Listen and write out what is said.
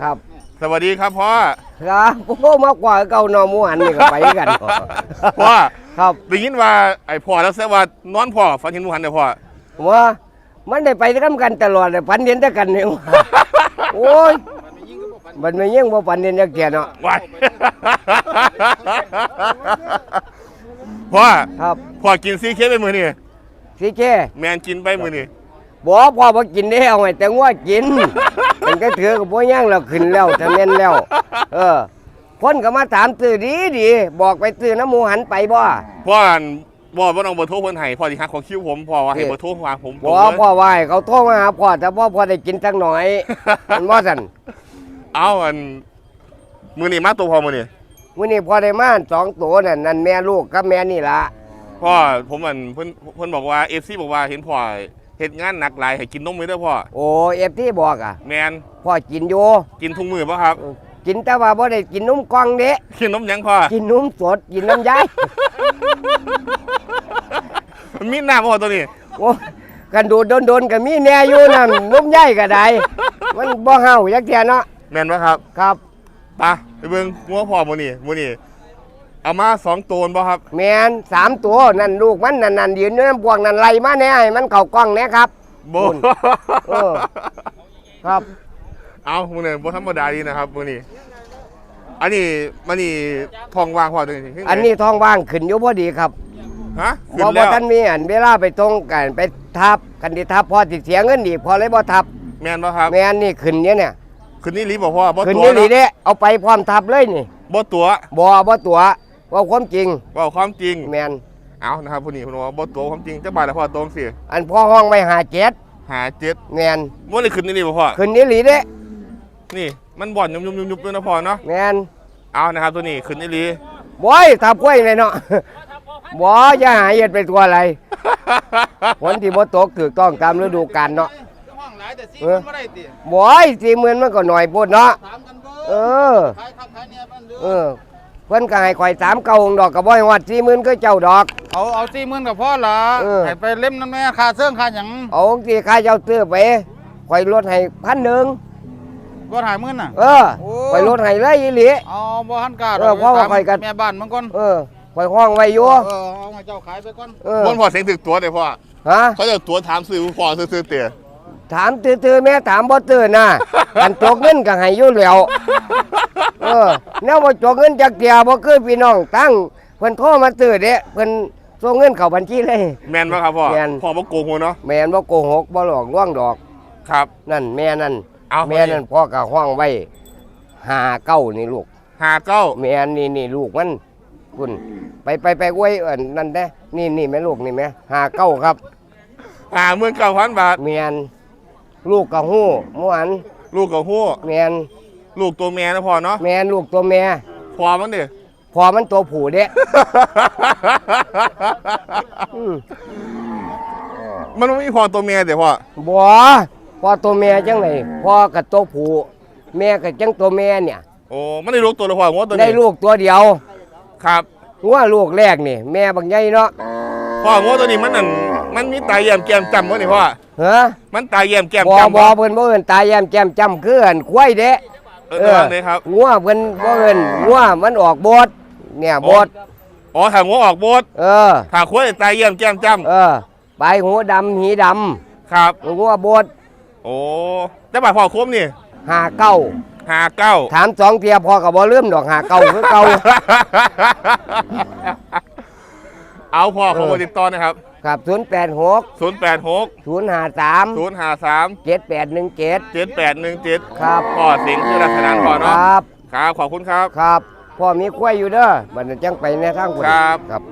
ครับสวัสดีครับพ่อครับโอ้มากกว่าเก่าหนอหมูหันนี่ก็ไปกันพ่อครับได้ยินว่าไอ้พ่อแล้วเสียว่านอนพ่อฝันเห็นหมูหันเด้อพ่อว่ามันได้ไปทำกันตลอดเลยพันเดียนแต่กันเนี่ยโอ้ยมันไม่ยิ่งบ่พันเดียนจะแก่เนาะว้ายพ่อครับพ่อกินซีเคไปมือนี่สิแค่แมนกินไปมือนี่ บ่พ่อบ่กินได้เอาไว้แต่งัวกิน มันก็ถือกับบ่ย่างแล้วขึ้นแล้วทะเม่นแล้ว เออ คนก็มาถามตื้อดีดีบอกไปตื้อน้ำหมูหันไปบ่พ่ออั่นบ่บ่ต้องเบอร์โทรเพิ่นให้พ่อสิหาของคิวผมพ่อว่าให้เอ๊ะเบอร์โทรหาผมบ่ตรงเลยพ่อว่าให้เขาโทรมาหาพ่อแต่พ่อพ่อได้กินสักหน่อยมันบ่สั่นเอาอันมือนี่มาตัวพ่อมือนี่มื้อนี้พ่อได้มาสองตัวนั่นนั่นแม่ลูกกับแม่นี่ล่ะพ่อผมอันเพิ่นเพิ่นบอกว่า FC บอกว่าเห็นพ่อ เฮ็ดงานหนักหลายให้กินนมมื้อเด้อพ่อโอ้เอฟที่บอกอะแมนพ่อกินอยู่กินทุกมื้อป่ะครับ กินแต่ว่าบ่ได้กินนมกล่องเด้กินนมหยังพ่อกินนมสดกินน้ำยายมันมีน้ำพ่อตัวนี้โอ้กันดูดโดนๆก็มีแน่อยู่นั่นนมยายก็ได้มันบ่เฮาจักเที่ยเนาะแม่นป่ะครับครับไปไปเบิ่งงัวพ่อมื้อนี้มื้อนี้ เอามาสองตัวบ่ครับ แม่นสามตัวนั่นลูกมันนั่นนั่นยืนอยู่น้ำพวกนั่นไล่มาแน่ให้มันเข้ากล้องแน่ครับบ่คุณเออครับเอามื้อนี้บ่ธรรมดาดีนะครับมื้อนี้อันนี้มันนี่ทองวางพ่อตัวนี้อันนี้ท้องว่างขึ้นอยู่พอดีครับฮะขึ้บ่นบ่แล้วทันมีอันเวลาไปตรงกันไปทับกันที่ทับพอสิเสียเงินอีกพอเลยบ่ทับแม่นป่ะครับแม่นนี่ขึ้นเนี่ยเนี่ยขึ้นนี่รีบ่พ่อบ่ขึ้นตัวนี่นี่เนาะเด้เอาไปพร้อมทับเลยนี่บ่ตัวบ่บ่ตัว ว่าความจริงเว่าความจริง แม่นเอานะครับผู้นี้คุณว่าบ่ตัวความจริงจะบาดแล้วพ่อตรงสิอันพ่อห้องไว้หาเจ็ดหาเจ็ดแม่นบ่ได้ขึ้นนี่รีบ่พ่อขึ้นนี่หลีเด้นี่มันบ่อนยุบยุบยุบยุบด้วยนะพ่อเนาะแม่นเอานะครับตัวนี้ขึ้นนี่รีบ่อยทับกล้วยเลยเนาะบ่อย่าหาเฮ็ดไปตัวอะไรฝนที่บ่ตกถูกต้องตามฤดูกาลเนาะห้องหลายแต่สี่เออมันไม่ได้ติบ่อยสี่หมื่นมันก็หน่อยโพดเนาะถามกันเบเออร์อขายข้าวขายเนี่ยมันเดือเออ เพิ่นก็ให้ข่อยสามเก้าองค์ดอกก็บ่ให้ฮอดสี่หมื่นก็เจ้าดอก เอาเอาสี่หมื่นกับพ่อละเออ ให้ไปเล่มนั่นแม่ค่าเสื่องค่าหยังเอาที่ค่าเจ้าซื้อไปข่อยลดให้พันหนึ่งก็หายหมื่นน่ะ เออโอ้ ข่อยลดให้เลยอีหลี เอาบ่หันกาดเออเพราะว่าตมข่อยก็แม่บ้านมันก่อนเออข่อยห้องไว้อยู่เออเอาให้เจ้าขายไปก่อนเออบ่นพ่อเสียงถึกตัวเด้อพ่อฮะเขาจะตัวถามซื้อพ่อซื้อๆเตี๋ยถามตื้อๆแม่ถามบ่ตื้อน่ะอันจกเงินก็ให้อยู่แล้วเออแนวบ่จกเงินจักเที่ยบ่คือพี่น้องตั้งเพิ่นโทรมาตื้อเด้เพิ่นส่งเงินเข้าบัญชีเลย แม่นบ่ครับพ่อแม่น พ่อบ่โกงหัวเนาะแม่นบ่โกหกบ่หลอกลวงดอก ครับ นั่นแม่นั่นเอาแม่นั่นพ่อก็ห้องไว้หาเก้านี่ลูก หาเก้าแม่นี่นี่ลูกมันคุณไปไปไปอวยเอิ้นนั่นเด้นี่นี่แม่ลูกนี่แม่หาเก้าครับ หาเมืองเก้าพันบาท แม่นลูกกับหู้ม่วนลูกกับฮู้แม่น ลูกตัวแม่นะพ่อเนาะแม่นลูกตัวแม่พ่อมันดิพอมันตัวผู้เด้อืมมันไม่มีพ่อตัวแม่เดี๋ยวพ่อบ่พอตัวแม่จังไดพ่อกับตัวผู้แม่กับจังตัวแม่เนี่ย โอ้มันได้ลูกตัวละพ่องัวตัวนี้ได้ลูกตัวเดียว ครับงัวลูกแรกนี่ แม่บางใหญ่เนาะพ่องัวตัวนี้มันนั่นมันมีตาแย้มแก้มจำบ่นี่พ่อฮะมันตาแย้มแก้มบ่จำบ่เพิ่นบ่เอิ้นตายแย้มแจ่มจำคืออันควายเด้ เออเออเลยครับ งัวเพิ่นบ่เอิ้นงัวมันออกโบดเนี่ยโบดอ๋อถ้างัวออกโบสเออ ถ้าควายตาแย้มแก้มจเออใบหูดำหีดำำครับงัวโบดโอ้แต่บาดพ่อคมนี่หาเก้าหาเก้า ถามสองเทียพอก็บ่ลืมดอกหาเก้าคือเก่า เอาพ่อเขามาติดต่อนะครับ ครับ086 086 053 053 7817 7817ครับ พ่อสิงห์คือลักษณะพ่อคเนาะรับ ครับ ขอบคุณครับ ครับพ่อมีควายอยู่เด้อบัดนั้นจังไปในทางพุ่นครับ ครับ